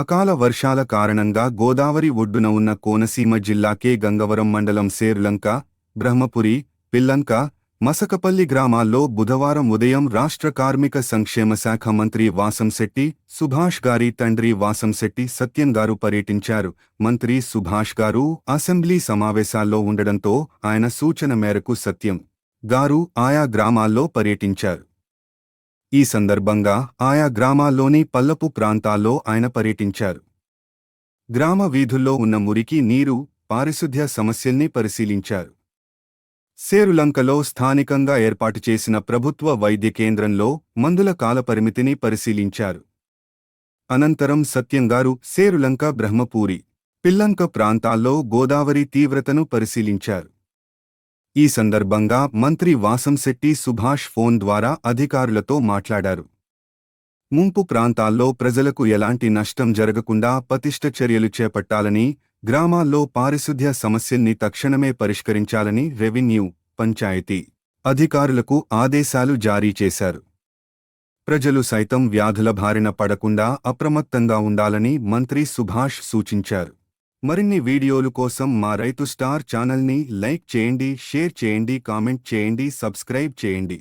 అకాల వర్షాల కారణంగా గోదావరి ఒడ్డున ఉన్న కోనసీమ జిల్లా కే. గంగవరం మండలం సేర్లంక బ్రహ్మపురి పిల్లంక మసకపల్లి గ్రామాల్లో బుధవారం ఉదయం రాష్ట్ర కార్మిక సంక్షేమ శాఖ మంత్రి వాసంశెట్టి సుభాష్ గారి తండ్రి వాసంశెట్టి సత్యం గారు పర్యటించారు. మంత్రి సుభాష్ గారు అసెంబ్లీ సమావేశాల్లో ఉండడంతో ఆయన సూచన మేరకు సత్యం గారు ఆయా గ్రామాల్లో పర్యటించారు. ఈ సందర్భంగా ఆయా గ్రామాల్లోని పల్లపు ప్రాంతాల్లో ఆయన పర్యటించారు. గ్రామ వీధుల్లో ఉన్న మురికి నీరు పారిశుద్ధ్య సమస్యల్ని పరిశీలించారు. సేరులంకలో స్థానికంగా ఏర్పాటు చేసిన ప్రభుత్వ వైద్య కేంద్రంలో మందుల కాలపరిమితిని పరిశీలించారు. అనంతరం సత్యంగారు సేరులంక బ్రహ్మపూరి పిల్లంక ప్రాంతాల్లో గోదావరి తీవ్రతను పరిశీలించారు. ఈ సందర్భంగా మంత్రి వాసంశెట్టి సుభాష్ ఫోన్ ద్వారా అధికారులతో మాట్లాడారు. ముంపు ప్రాంతాల్లో ప్రజలకు ఎలాంటి నష్టం జరగకుండా పతిష్ట చర్యలు చేపట్టాలని గ్రామాల్లో పారిశుద్ధ్య సమస్యల్ని తక్షణమే పరిష్కరించాలని రెవెన్యూ పంచాయతీ అధికారులకు ఆదేశాలు జారీ చేశారు. ప్రజలు సైతం వ్యాధుల బారిన పడకుండా అప్రమత్తంగా ఉండాలని మంత్రి సుభాష్ సూచించారు. మరిన్ని వీడియోలు కోసం మా రైతు స్టార్ ఛానల్ని లైక్ చేయండి షేర్ చేయండి కామెంట్ చేయండి సబ్స్క్రైబ్ చేయండి.